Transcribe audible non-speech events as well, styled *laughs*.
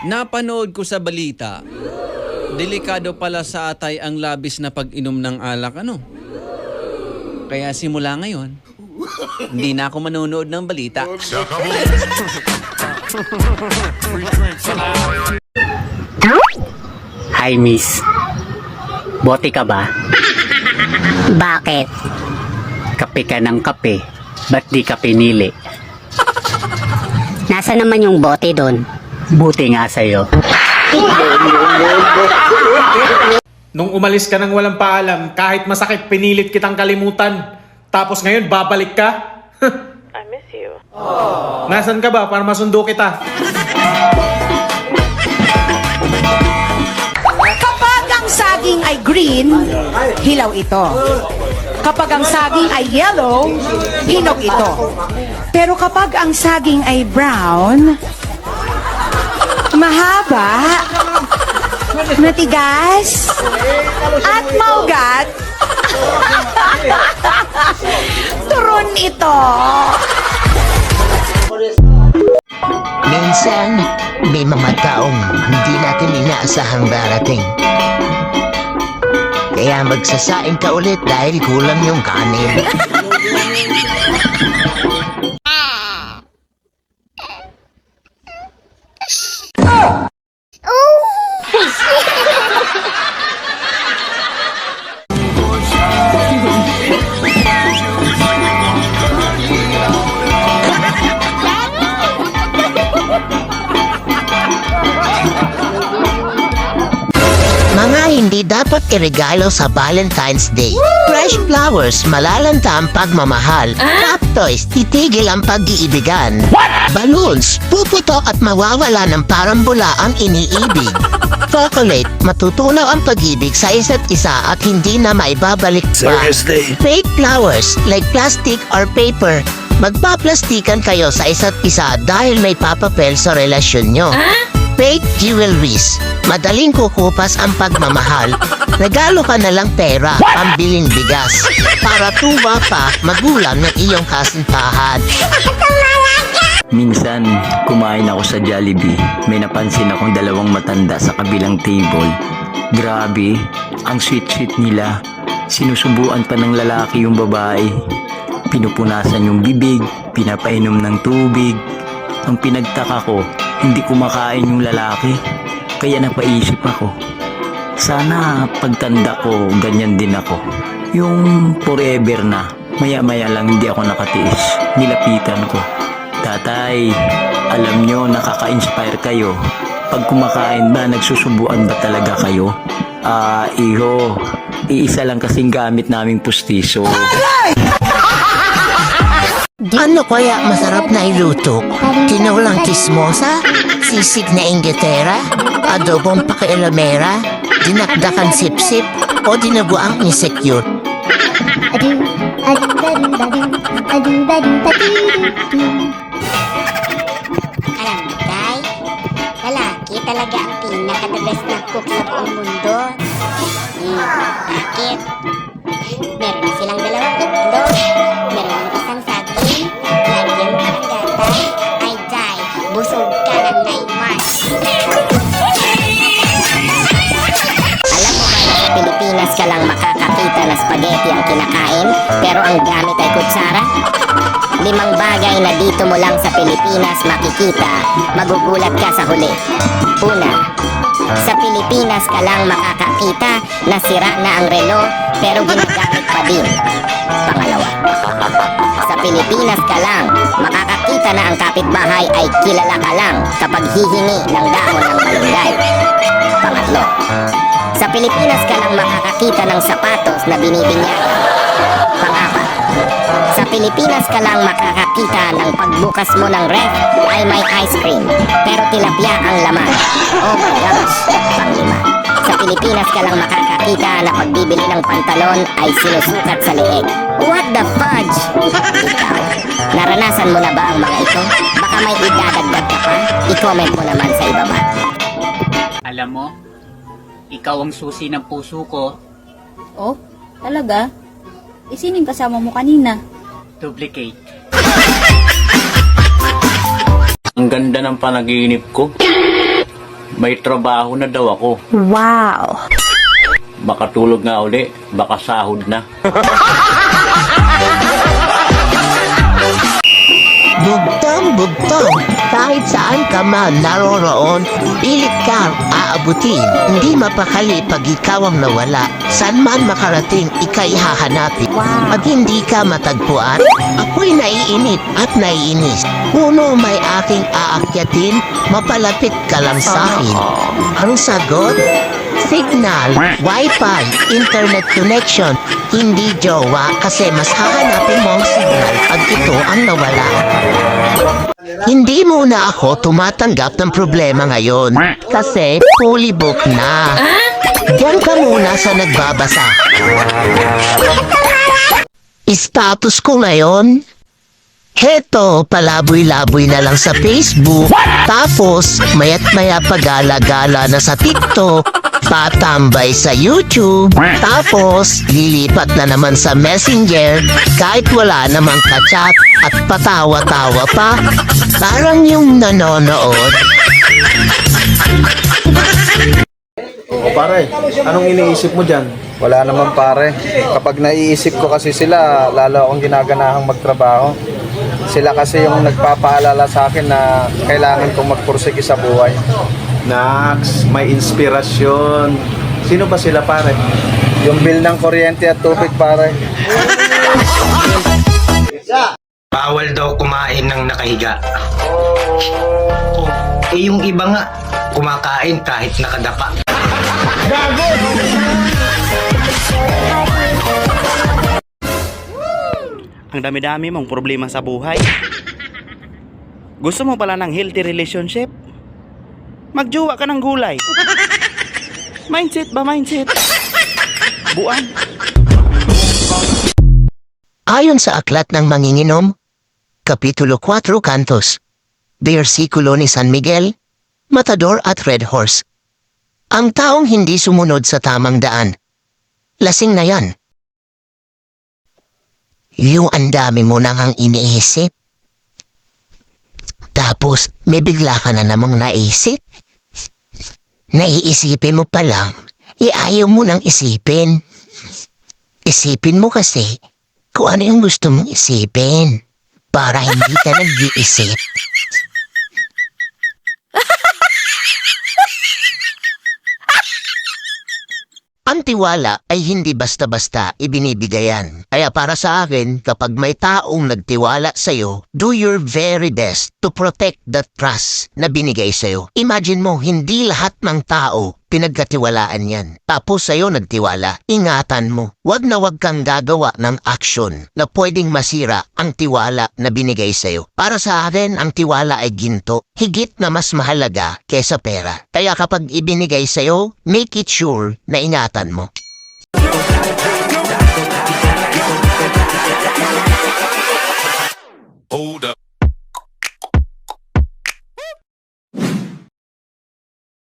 Napanood ko sa balita, delikado pala sa atay ang labis na pag-inom ng alak, ano? Kaya simula ngayon, hindi na ako manonood ng balita. Hi, miss. Bote ka ba? Bakit? Kape ka ng kape. Ba't di ka pinili? Nasa naman yung bote doon? Buti nga sa'yo. Nung umalis ka nang walang paalam, kahit masakit, pinilit kitang kalimutan. Tapos ngayon, babalik ka? *laughs* I miss you. Nasaan ka ba para masundo kita? Kapag ang saging ay green, hilaw ito. Kapag ang saging ay yellow, hinog ito. Pero kapag ang saging ay brown, mahaba, matigas, at maugat, turon ito. Minsan, may mga taong hindi natin inaasahang darating. Kaya magsasaing ka ulit dahil kulang yung kanin. *laughs* hindi dapat iregalo sa Valentine's Day. Fresh flowers, malalanta ang pagmamahal. Pop toys, titigil ang pag-iibigan. Balloons, puputok at mawawala ng parang bula ang iniibig. *laughs* Chocolate, matutunaw ang pag-ibig sa isa't isa at hindi na maibabalik pa. Fake flowers, like plastic or paper, magpaplastikan kayo sa isa't isa dahil may papapel sa relasyon nyo. Fake jewelries. Madaling kukupas ang pagmamahal. Regalo ka na lang pera, pambiling bigas. Para tuwa pa, magulang ng iyong kasintahan. Minsan, kumain ako sa Jollibee. May napansin akong dalawang matanda sa kabilang table. Grabe, ang sweet-sweet nila. Sinusubuan pa ng lalaki yung babae. Pinupunasan yung bibig, pinapainom ng tubig. Ang pinagtaka ko, hindi kumakain yung lalaki. Kaya napaisip ako. Sana pagtanda ko, ganyan din ako. Yung forever na, maya-maya lang hindi ako nakatiis. Nilapitan ko. Tatay, alam nyo, nakaka-inspire kayo. Pag kumakain ba, nagsusubuan ba talaga kayo? Ah, iho, iisa lang kasing gamit naming pustiso. Ano kaya masarap na iluto? Tinulang kismosa? Sisig na ingetera? Adobong pakialamera? Dinakdakan sip-sip? O dinaguang insecure? Adu, adu, adu, adu, adu, Alam mo, Tay, lalaki talaga ang pinaka-the best na cook sa buong mundo. Hmm, bakit? Busog ka ng 9 months. Alam mo ba na sa Pilipinas ka lang makakakita na spaghetti ang kinakain, pero ang gamit ay kutsara? Limang bagay na dito mo lang sa Pilipinas makikita, magugulat ka sa huli. Una, sa Pilipinas ka lang makakakita na sira na ang relo, pero ginagamit pa din. Pangalawa, sa Pilipinas ka lang makakakita na ang kapitbahay ay kilala ka lang kapag hihingi ng dahon ng malunggay. Pangatlo, sa Pilipinas ka lang makakakita ng sapatos na binibinyagan. Pangapat, sa Pilipinas ka lang makakakita ng pagbukas mo ng ref ay may ice cream, pero tilapia ang laman. Oh my gosh! Pilipinas ka lang makakakita na pagbibili ng pantalon ay sinusukat sa leeg. What the fudge? Ikaw, naranasan mo na ba ang mga ito? Baka may idadagdag ka pa? I-comment mo naman sa ibaba. Alam mo, ikaw ang susi ng puso ko. Oh, talaga? Yung kasama mo kanina? Duplicate. Ang ganda ng panaginip ko. May trabaho na daw ako. Wow. Makatulog nga uli, baka sahod na. Bugtong bugtong, kahit saan ka man naroroon, pilit kang aabutin. Hindi mapakali pag ikaw ang nawala. San man makarating, ika'y hahanapin. Pag hindi ka matagpuan, ako'y naiinip at naiinis. Puno may aking aakyatin, mapalapit ka lang sa akin. Ang sagot? Signal, Wi-Fi, internet connection, hindi jowa kasi mas hahanapin mo ang signal pag ito ang nawala. Hindi muna ako tumatanggap ng problema ngayon kasi fully booked na. Diyan ka muna sa nagbabasa. Status ko ngayon, Heto, palaboy-laboy na lang sa Facebook. Tapos, mayat maya pagala-gala na sa TikTok. Patambay sa YouTube. Tapos, lilipat na naman sa Messenger kahit wala namang kachat at patawa-tawa pa. Parang yung nanonood. O pare, anong iniisip mo dyan? Wala naman pare. Kapag naiisip ko kasi sila, lalo akong ginaganahang magtrabaho. Sila kasi yung nagpapaalala sa akin na kailangan kong magpursige sa buhay. Nax, may inspirasyon. Sino ba sila pare? Yung bill ng kuryente at tubig pare. Bawal daw kumain ng nakahiga. Eh yung iba nga, kumakain kahit nakadapa. Ang dami-dami mong problema sa buhay. Gusto mo pala ng healthy relationship? Magjowa ka ng gulay. *laughs* Mindset ba mindset? Buang. Ayon sa aklat ng manginginom, Kapitulo 4 Cantos, Versikulo ni San Miguel, Matador at Red Horse. Ang taong hindi sumunod sa tamang daan, lasing na yan. Yung ang dami mo nang ang iniisip. Tapos, may bigla ka na namang naisip. Naiisipin mo pa lang, iayaw mo nang isipin. Isipin mo kasi kung ano yung gusto mong isipin para hindi ka nag-iisip. Ang tiwala ay hindi basta-basta ibinibigayan. Kaya para sa akin, kapag may taong nagtiwala sa'yo, do your very best to protect that trust na binigay sa'yo. Imagine mo, hindi lahat ng tao pinagkatiwalaan yan. Tapos sa'yo nagtiwala. Ingatan mo. Huwag na huwag kang gagawa ng aksyon na pwedeng masira ang tiwala na binigay sa'yo. Para sa akin, ang tiwala ay ginto. Higit na mas mahalaga kesa pera. Kaya kapag ibinigay sa'yo, make it sure na ingatan mo. Hold up.